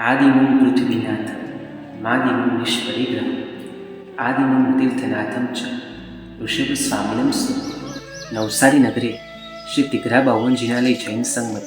આદિમું પૃથ્વીનાથ માદિમું નિષ્પરિગ્રહ આદિમું તીર્થનાથમ ચ ઋષભ સ્વામિનમ નવસારી નગરે શ્રી તિઘરા બાવનજીના લઈ જૈન સંઘ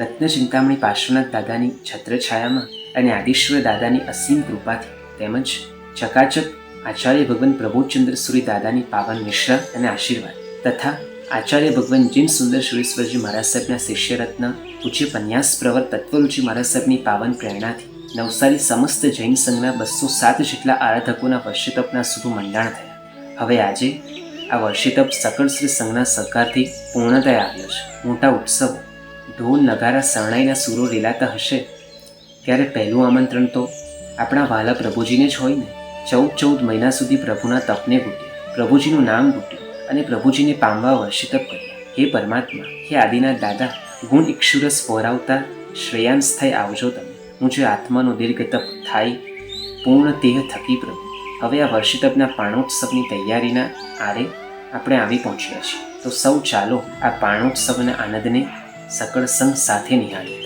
રત્નચિંતામણી પાર્શ્વનાથ દાદાની છત્રછાયામાં અને આદિશ્વર દાદાની અસીમ કૃપાથી તેમજ ચકાચક આચાર્ય ભગવાન પ્રભુચંદ્ર સુરી દાદાની પાવન મિશ્રા અને આશીર્વાદ તથા આચાર્ય ભગવાન જીમ સુંદર સુરેશ્વરજી મહારાજ સાહેબના શિષ્યરત્ન, પૂજ્ય પન્યાસ પ્રવર તત્વરૂચિ મહારાજ સાહેબની પાવન પ્રેરણાથી નવસારી સમસ્ત જૈન સંઘના બસો સાત જેટલા આરાધકોના વર્ષિતપના શુભ મંડાણ થયા. હવે આજે આ વર્ષિતપ સકળ શ્રી સંઘના સહકારથી પૂર્ણતયા આવ્યો છે. મોટા ઉત્સવ, ઢોલ, નગારા, શરણાઈના સૂરો રેલાતા હશે ત્યારે પહેલું આમંત્રણ તો આપણા વાલા પ્રભુજીને જ હોય ને. ચૌદ ચૌદ મહિના સુધી પ્રભુના તપને ગુટ્યું. પ્રભુજીનું નામ ઘૂટ્યું અને પ્રભુજીને પામવા વર્ષિતપ કર્યા. હે પરમાત્મા, હે આદિના દાદા, ગુણ ઇક્ષુરસ ફોરાવતા શ્રેયાંશ થઈ આવજો તમે. હું જે આત્માનો દીર્ઘ તપ થાય, પૂર્ણ તેહ થકી પ્રભુ. હવે આ વર્ષિતપના પાણોત્સવની તૈયારીના આરે આપણે આવી પહોંચ્યા છીએ. તો સૌ ચાલો આ પાણોત્સવના આનંદને સકળ સંઘ સાથે નિહાળીએ.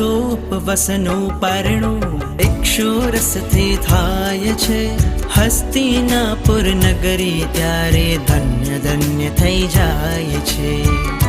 ચારસો ઉપવસનું પરણું એકસો રસથી થાય છે હસ્તિનાપુર નગરી ત્યારે ધન્ય ધન્ય થઈ જાય છે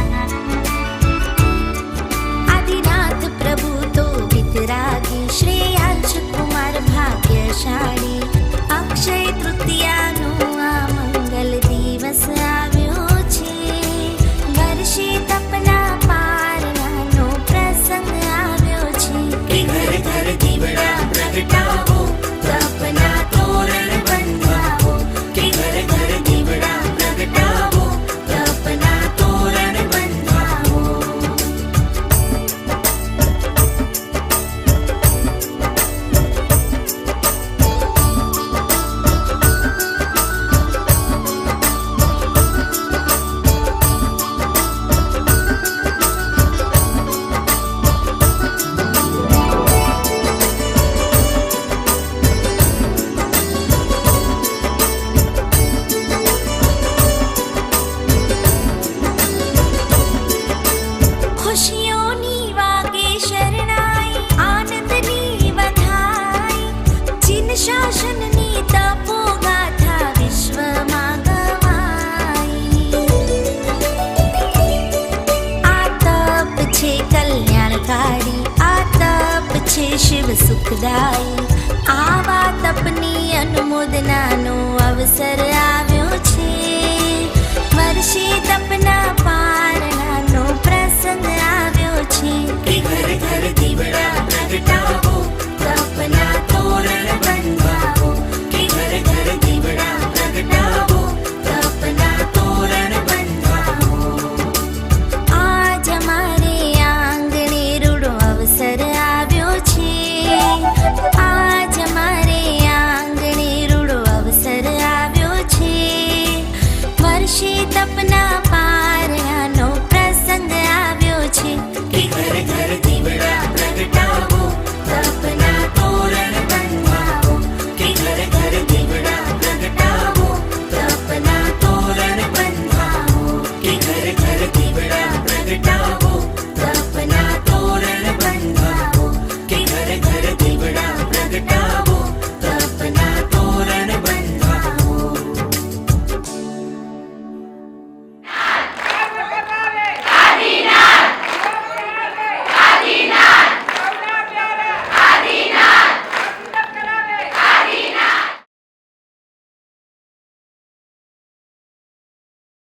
સુખદાયી આવા તપની અનુમોદનાનો અવસર આવ્યો છે. વર્ષી તપના